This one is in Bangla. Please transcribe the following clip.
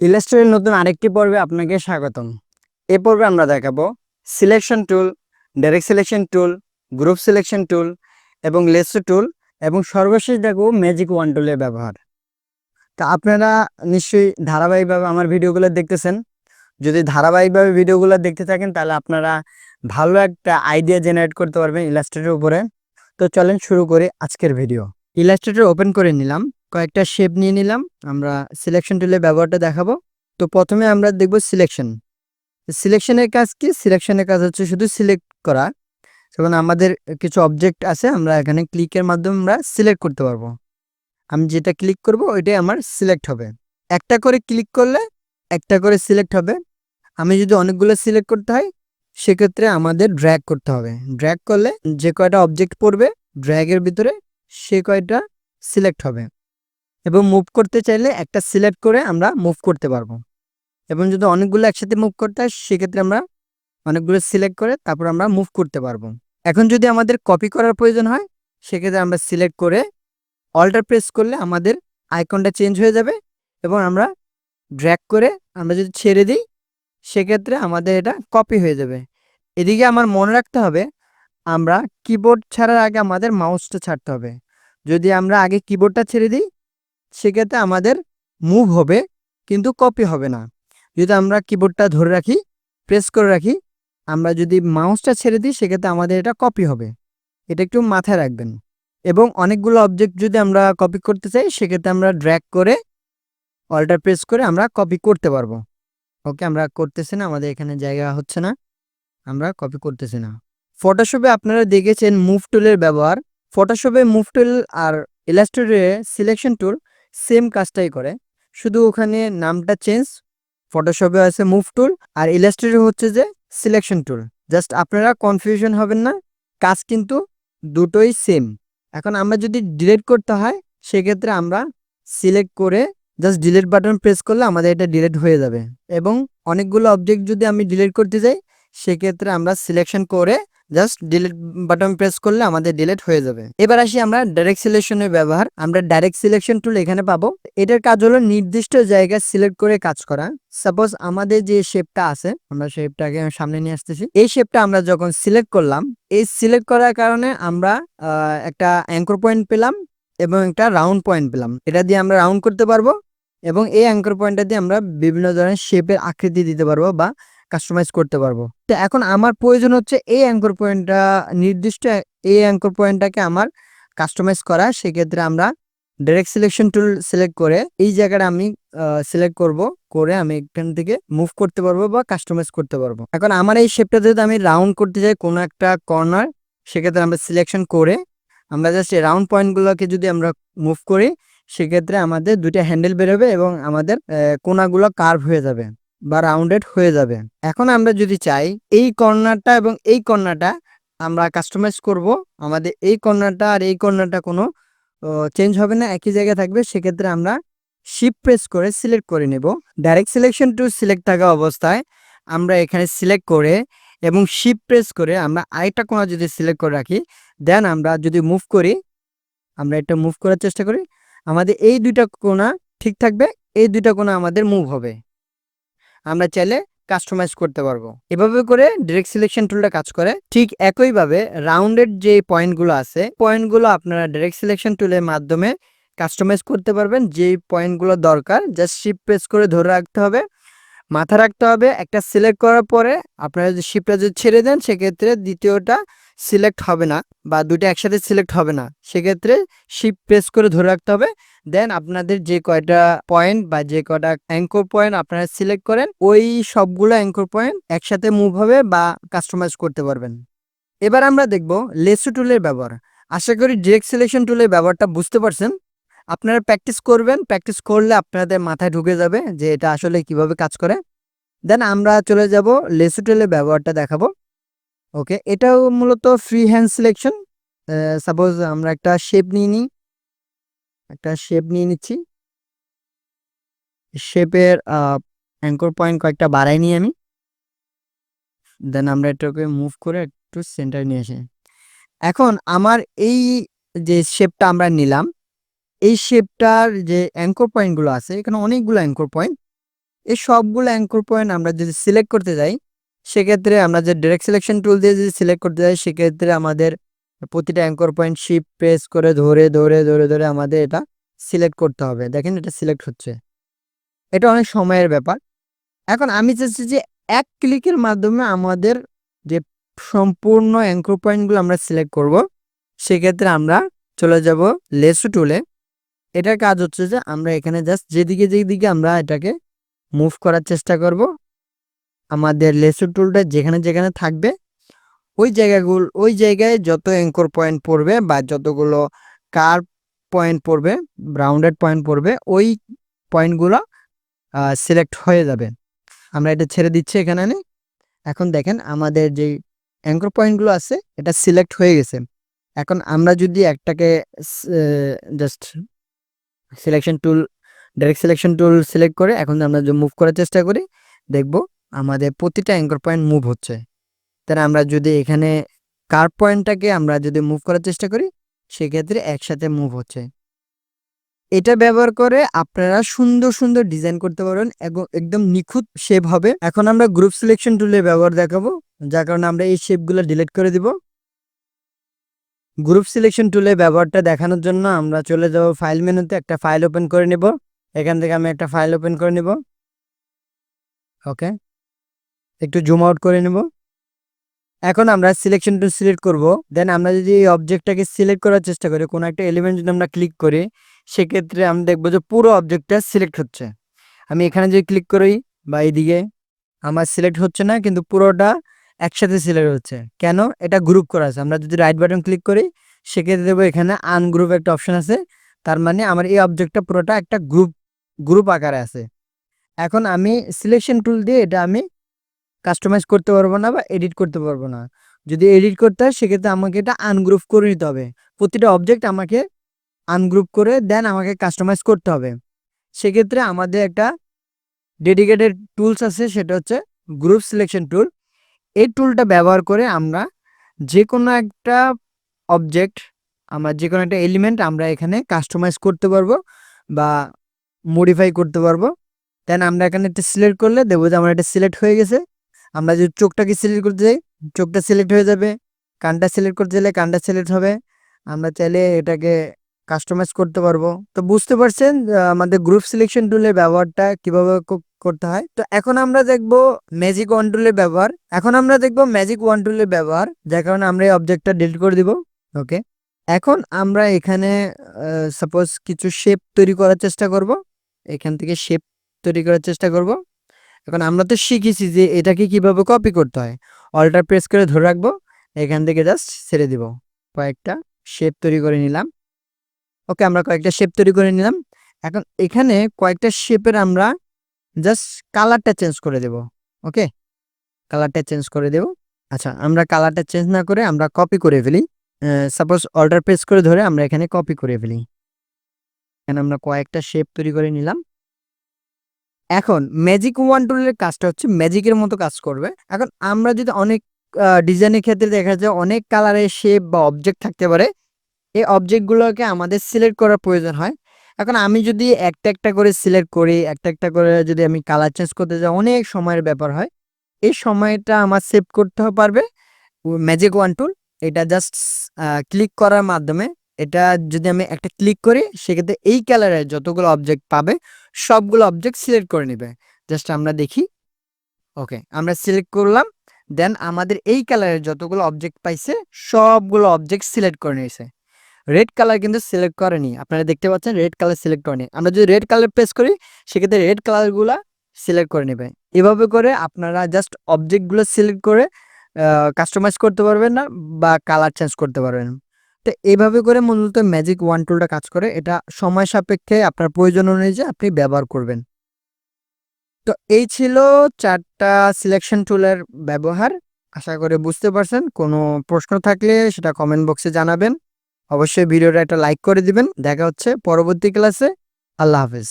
ইলাস্ট্রেটের নতুন আরেকটি পর্বে আপনাকে স্বাগতম। এ পর্বে আমরা দেখাবো selection tool direct selection tool group selection tool এবং লেসো টুল এবং সর্বশেষ দেখব ম্যাজিক ওয়ান টুলের ব্যবহার। তা আপনারা নিশ্চয়ই ধারাবাহিকভাবে আমার ভিডিওগুলো দেখতেছেন। যদি ধারাবাহিকভাবে ভিডিওগুলো দেখতে থাকেন, তাহলে আপনারা ভালো একটা আইডিয়া জেনারেট করতে পারবেন ইলাস্ট্রেটের উপরে। তো চলেন শুরু করি আজকের ভিডিও ইলাস্ট্রেটর ওপেন করে নিলাম। কয়েকটা শেপ নিয়ে নিলাম, আমরা সিলেকশন টুলের ব্যবহারটা দেখাবো। তো প্রথমে আমরা দেখব সিলেকশন সিলেকশনের কাজ কি? সিলেকশনের কাজ হচ্ছে শুধু সিলেক্ট করা। যেমন আমাদের কিছু অবজেক্ট আছে, আমরা এখানে ক্লিকের মাধ্যমে আমরা সিলেক্ট করতে পারব। আমি যেটা ক্লিক করব, ওইটাই আমার সিলেক্ট হবে। একটা করে ক্লিক করলে একটা করে সিলেক্ট হবে। আমি যদি অনেকগুলো সিলেক্ট করতে হয়, সেক্ষেত্রে আমাদের ড্র্যাগ করতে হবে। ড্র্যাগ করলে যে কয়টা অবজেক্ট পড়বে ড্র্যাগের ভিতরে সে কয়টা সিলেক্ট হবে। এবং মুভ করতে চাইলে একটা সিলেক্ট করে আমরা মুভ করতে পারব। এবং যদি অনেকগুলো একসাথে মুভ করতে হয়, সেক্ষেত্রে আমরা অনেকগুলো সিলেক্ট করে তারপর আমরা মুভ করতে পারব। এখন যদি আমাদের কপি করার প্রয়োজন হয়, সেক্ষেত্রে আমরা সিলেক্ট করে অল্টার প্রেস করলে আমাদের আইকনটা চেঞ্জ হয়ে যাবে এবং আমরা ড্র্যাক করে আমরা যদি ছেড়ে দিই, সেক্ষেত্রে আমাদের এটা কপি হয়ে যাবে। এদিকে আমার মনে রাখতে হবে, আমরা কিবোর্ড ছাড়ার আগে আমাদের মাউসটা ছাড়তে হবে। যদি আমরা আগে কিবোর্ডটা ছেড়ে দিই সেক্ষেত্রে আমাদের মুভ হবে, কিন্তু কপি হবে না। যদি আমরা কিবোর্ডটা ধরে রাখি প্রেস করে রাখি, আমরা যদি মাউসটা ছেড়ে দিই, সেক্ষেত্রে আমাদের এটা কপি হবে। এটা একটু মাথায় রাখবেন। এবং অনেকগুলো অবজেক্ট যদি আমরা কপি করতে চাই, সেক্ষেত্রে আমরা ড্র্যাগ করে অল্টার প্রেস করে আমরা কপি করতে পারব। ওকে আমরা করতেছি না, আমাদের এখানে জায়গা হচ্ছে না। আমরা কপি করতেছি না। ফটোশপে আপনারা দেখেছেন মুভ টুলের ব্যবহার। ফটোশপে মুভ টুল আর ইলাস্ট্রেটরে সিলেকশন টুল সেম কাজটাই করে। শুধু ওখানে নামটা চেঞ্জ ফটোশপে আছে মুভ টুল আর ইলাস্ট্রেটর হচ্ছে যে সিলেকশন টুল জাস্ট আপনারা কনফিউশন হবেন না, কাজ কিন্তু দুটোই সেম এখন আমরা যদি ডিলিট করতে হয়, সেক্ষেত্রে আমরা সিলেক্ট করে জাস্ট ডিলেট বাটন প্রেস করলে আমাদের এটা ডিলেট হয়ে যাবে। এবং অনেকগুলো অবজেক্ট যদি আমি ডিলিট করতে যাই সেক্ষেত্রে আমরা সিলেকশন করে জাস্ট ডিলিট বাটন প্রেস করলে আমাদের ডিলিট হয়ে যাবে। এবার আসি আমরা ডাইরেক্ট সিলেকশনের ব্যবহার। আমরা ডাইরেক্ট সিলেকশন টুল এখানে পাবো। এটার কাজ হলো নির্দিষ্ট জায়গায় সিলেক্ট করে কাজ করা। সাপোজ আমাদের যে শেপটা আছে, আমরা শেপটাকে সামনে নিয়ে আসতেছি। এই শেপটা আমরা যখন সিলেক্ট করলাম, এই সিলেক্ট করার কারণে আমরা একটা অ্যাঙ্কর পয়েন্ট পেলাম এবং একটা রাউন্ড পয়েন্ট পেলাম। এটা দিয়ে আমরা রাউন্ড করতে পারব এবং এই অ্যাঙ্কর পয়েন্টটা দিয়ে আমরা বিভিন্ন ধরনের শেপের আকৃতি দিতে পারব বা কাস্টমাইজ করতে পারব। তো এখন আমার প্রয়োজন হচ্ছে এই অ্যাঙ্কর পয়েন্টটা নির্দিষ্ট এই অ্যাঙ্কর পয়েন্টটাকে আমার কাস্টমাইজ করা। সেক্ষেত্রে আমরা ডাইরেক্ট সিলেকশন টুল সিলেক্ট করে এই জায়গাটা আমি সিলেক্ট করব। করে আমি এখান থেকে মুভ করতে পারব বা কাস্টমাইজ করতে পারব। এখন আমার এই শেপটা যদি আমি রাউন্ড করতে চাই কোনো একটা কর্নার সেক্ষেত্রে আমরা সিলেকশন করে আমরা জাস্ট এই রাউন্ড পয়েন্টগুলোকে যদি আমরা মুভ করি সেক্ষেত্রে আমাদের দুইটা হ্যান্ডেল বেরোবে এবং আমাদের আহ, কোণাগুলো কার্ভ হয়ে যাবে। বা রাউন্ডেড হয়ে যাবে। এখন আমরা যদি চাই, এই কর্নারটা এবং এই কর্নারটা আমরা কাস্টমাইজ করব। আমাদের এই কর্নারটা আর এই কর্নারটা কোনো চেঞ্জ হবে না, একই জায়গায় থাকবে। সেক্ষেত্রে আমরা শিপ প্রেস করে সিলেক্ট করে নেব। ডাইরেক্ট সিলেকশন টু সিলেক্ট থাকা অবস্থায় আমরা এখানে সিলেক্ট করে এবং শিপ প্রেস করে আমরা আরেকটা কোণা যদি সিলেক্ট করে রাখি দেন আমরা যদি মুভ করি, আমরা এটা মুভ করার চেষ্টা করি, আমাদের এই দুইটা কোনা ঠিক থাকবে, এই দুইটা কোনা আমাদের মুভ হবে। আমরা চাইলে কাস্টমাইজ করতে পারব। এভাবে করে ডিরেক্ট সিলেকশন টুলটা কাজ করে। ঠিক একইভাবে রাউন্ডেড যে পয়েন্টগুলো আছে পয়েন্টগুলো আপনারা ডিরেক্ট সিলেকশন টুলের মাধ্যমে কাস্টমাইজ করতে পারবেন। যেই পয়েন্টগুলো দরকার জাস্ট শিপ প্রেস করে ধরে রাখতে হবে। মাথা রাখতে হবে। একটা সিলেক্ট করার পরে আপনারা যদি শিপটা যদি ছেড়ে দেন, সেক্ষেত্রে দ্বিতীয়টা সিলেক্ট হবে না বা দুটো একসাথে সিলেক্ট হবে না, সেক্ষেত্রে শিপ প্রেস করে ধরে রাখতে হবে। দেন আপনাদের যে কয়টা পয়েন্ট বা যে কয়টা অ্যাঙ্কর পয়েন্ট আপনারা সিলেক্ট করেন, ওই সবগুলো অ্যাঙ্কর পয়েন্ট একসাথে মুভ হবে বা কাস্টমাইজ করতে পারবেন। এবার আমরা দেখব লেসু টুলের ব্যবহার। আশা করি ডিরেক্ট সিলেকশন টুলের ব্যবহারটা বুঝতে পারছেন। আপনারা প্র্যাকটিস করবেন প্র্যাকটিস করলে আপনাদের মাথায় ঢুকে যাবে যে এটা আসলে কীভাবে কাজ করে। দেন আমরা চলে যাব লেসু টুলের ব্যবহারটা দেখাবো। ওকে এটাও মূলত ফ্রি হ্যান্ড সিলেকশন সাপোজ আমরা একটা শেপ নিয়ে নিই। একটা শেপ নিয়ে নিচ্ছি। শেপের অ্যাঙ্কর পয়েন্ট কয়েকটা বাড়াই নিই আমি। দেন আমরা এটাকে মুভ করে একটু সেন্টার নিয়ে আসি। এখন আমার এই যে শেপটা আমরা নিলাম, এই শেপটার যে অ্যাঙ্কর পয়েন্টগুলো আছে, এখানে অনেকগুলো অ্যাঙ্কর পয়েন্ট এই সবগুলো অ্যাঙ্কর পয়েন্ট আমরা যদি সিলেক্ট করতে যাই সেক্ষেত্রে আমরা যে ডিরেক্ট সিলেকশন টুল দিয়ে যদি সিলেক্ট করতে যাই, সেক্ষেত্রে আমাদের প্রতিটা অ্যাঙ্কর পয়েন্ট শিপ প্রেস করে ধরে ধরে ধরে ধরে আমাদের এটা সিলেক্ট করতে হবে। দেখেন এটা সিলেক্ট হচ্ছে। এটা অনেক সময়ের ব্যাপার। এখন আমি চাচ্ছি যে এক ক্লিকের মাধ্যমে আমাদের যে সম্পূর্ণ অ্যাঙ্কর পয়েন্টগুলো আমরা সিলেক্ট করব, সেক্ষেত্রে আমরা চলে যাব লেসু টুলে এটার কাজ হচ্ছে যে আমরা এখানে জাস্ট যেদিকে যেদিকে আমরা এটাকে মুভ করার চেষ্টা করব আমাদের লেসু টুলটা যেখানে যেখানে থাকবে, ওই জায়গাগুলো, ওই জায়গায় যত অ্যাঙ্কর পয়েন্ট পড়বে বা যতগুলো কার পয়েন্ট পড়বে রাউন্ডেড পয়েন্ট পড়বে, ওই পয়েন্টগুলো সিলেক্ট হয়ে যাবে আমরা এটা ছেড়ে দিচ্ছি এখানে। এখন দেখেন আমাদের যে অ্যাঙ্কর পয়েন্টগুলো আছে, এটা সিলেক্ট হয়ে গেছে এখন আমরা যদি একটাকে just selection tool direct selection tool select করে, এখন আমরা মুভ করার চেষ্টা করি, দেখব আমাদের প্রতিটা অ্যাঙ্কর পয়েন্ট মুভ হচ্ছে। তাহলে আমরা যদি এখানে কার পয়েন্টটাকে আমরা যদি মুভ করার চেষ্টা করি, সেক্ষেত্রে একসাথে মুভ হচ্ছে। এটা ব্যবহার করে আপনারা সুন্দর সুন্দর ডিজাইন করতে পারবেন একদম নিখুঁত শেপ হবে। এখন আমরা গ্রুপ সিলেকশন টুলের ব্যবহার দেখাবো, যার কারণে আমরা এই শেপগুলো ডিলিট করে দিব। গ্রুপ সিলেকশন টুলের ব্যবহারটা দেখানোর জন্য আমরা চলে যাব ফাইল মেনুতে, একটা ফাইল ওপেন করে নেব। এখান থেকে আমি একটা ফাইল ওপেন করে নেব। ওকে একটু জুম আউট করে নেব। এখন আমরা সিলেকশন টু সিলেক্ট করব। দেন আমরা যদি এই অবজেক্টটাকে সিলেক্ট করার চেষ্টা করি, কোনো একটা এলিমেন্ট যদি আমরা ক্লিক করি, সেক্ষেত্রে আমরা দেখব যে পুরো অবজেক্টটা সিলেক্ট হচ্ছে। আমি এখানে যদি ক্লিক করি, বা এইদিকে, আমার সিলেক্ট হচ্ছে না, কিন্তু পুরোটা একসাথে সিলেক্ট হচ্ছে। কেন? এটা গ্রুপ করা আছে। আমরা যদি রাইট বাটন ক্লিক করি, সেক্ষেত্রে দেবো এখানে আনগ্রুপ একটা অপশন আছে। তার মানে আমার এই অবজেক্টটা পুরোটা একটা গ্রুপ গ্রুপ আকারে আছে। এখন আমি সিলেকশন টুল দিয়ে এটা আমি কাস্টমাইজ করতে পারব না বা এডিট করতে পারব না। যদি এডিট করতে হয়, সেক্ষেত্রে আমাকে এটা আনগ্রুপ করে নিতে হবে। প্রতিটা অবজেক্ট আমাকে আনগ্রুপ করে দেন আমাকে কাস্টমাইজ করতে হবে। সেক্ষেত্রে আমাদের একটা ডেডিকেটেড টুলস আছে, সেটা হচ্ছে গ্রুপ সিলেকশন টুল এই টুলটা ব্যবহার করে আমরা যে কোনো একটা অবজেক্ট আমরা যে কোনো একটা এলিমেন্ট আমরা এখানে কাস্টমাইজ করতে পারব বা মডিফাই করতে পারব। দেন আমরা এখানে একটা সিলেক্ট করলে দেখব যে আমার এটা সিলেক্ট হয়ে গেছে। আমরা যদি চোখটাকে সিলেক্ট করতে যাই, চোখটা সিলেক্ট হয়ে যাবে, কানটা সিলেক্ট করতে চাইলে কানটা সিলেক্ট হবে। আমরা চাইলে এটাকে কাস্টমাইজ করতে পারব। তো বুঝতে পারছেন আমাদের গ্রুপ সিলেকশন টুলের ব্যবহারটা কীভাবে করতে হয়? তো এখন আমরা দেখব ম্যাজিক ওয়ান টুলের ব্যবহার। এখন আমরা দেখব ম্যাজিক ওয়ান টুলের ব্যবহার, যার কারণে আমরা এই অবজেক্টটা ডিলিট করে দিব। ওকে এখন আমরা এখানে সাপোজ কিছু শেপ তৈরি করার চেষ্টা করব। এখান থেকে শেপ তৈরি করার চেষ্টা করব। এখন আমরা তো শিখেছি যে এটাকে কীভাবে কপি করতে হয়। অল্টার প্রেস করে ধরে রাখব, এখান থেকে জাস্ট ছেড়ে দিব। কয়েকটা শেপ তৈরি করে নিলাম। ওকে আমরা কয়েকটা শেপ তৈরি করে নিলাম। এখন এখানে কয়েকটা শেপের আমরা জাস্ট কালারটা চেঞ্জ করে দেব। ওকে কালারটা চেঞ্জ করে দেব। আচ্ছা আমরা কালারটা চেঞ্জ না করে আমরা কপি করে ফেলি। সাপোজ অর্ডার প্রেস করে ধরে আমরা এখানে কপি করে ফেলি। এখানে আমরা কয়েকটা শেপ তৈরি করে নিলাম। এখন ম্যাজিক ওয়ান টুলের কাজটা হচ্ছে ম্যাজিকের মতো কাজ করবে। এখন আমরা যদি অনেক ডিজাইনের ক্ষেত্রে দেখা যায় অনেক কালারের শেপ বা অবজেক্ট থাকতে পারে, এই অবজেক্টগুলোকে আমাদের সিলেক্ট করার প্রয়োজন হয়। এখন আমি যদি একটা একটা করে সিলেক্ট করি, একটা একটা করে যদি আমি কালার চেঞ্জ করতে যাই, অনেক সময়ের ব্যাপার হয়। এই সময়টা আমার সেভ করতে পারবে। ম্যাজিক ওয়ান টুল এটা জাস্ট ক্লিক করার মাধ্যমে এটা যদি আমি একটা ক্লিক করি, সেক্ষেত্রে এই কালারের যতগুলো অবজেক্ট পাবে, সবগুলো অবজেক্ট সিলেক্ট করে নেবে। জাস্ট আমরা দেখি। ওকে আমরা সিলেক্ট করলাম দেন আমাদের এই কালারের যতগুলো অবজেক্ট পাইছে, সবগুলো অবজেক্ট সিলেক্ট করে নিয়েছে। রেড কালার কিন্তু সিলেক্ট করেনি। আপনারা দেখতে পাচ্ছেন রেড কালার সিলেক্ট করেনি। আমরা যদি রেড কালার প্রেস করি, সেক্ষেত্রে রেড কালারগুলো সিলেক্ট করে নেবে। এভাবে করে আপনারা জাস্ট অবজেক্টগুলো সিলেক্ট করে কাস্টমাইজ করতে পারবেন না বা কালার চেঞ্জ করতে পারবেন তো এইভাবে করে মূলত ম্যাজিক ওয়ান টুলটা কাজ করে। এটা সময় সাপেক্ষে আপনার প্রয়োজন অনুযায়ী আপনি ব্যবহার করবেন। তো এই ছিল চারটা সিলেকশন টুলের ব্যবহার। আশা করে বুঝতে পারছেন। কোনো প্রশ্ন থাকলে সেটা কমেন্ট বক্সে জানাবেন। অবশ্যই ভিডিওটা একটা লাইক করে দিবেন। দেখা হচ্ছে পরবর্তী ক্লাসে আল্লাহ হাফেজ।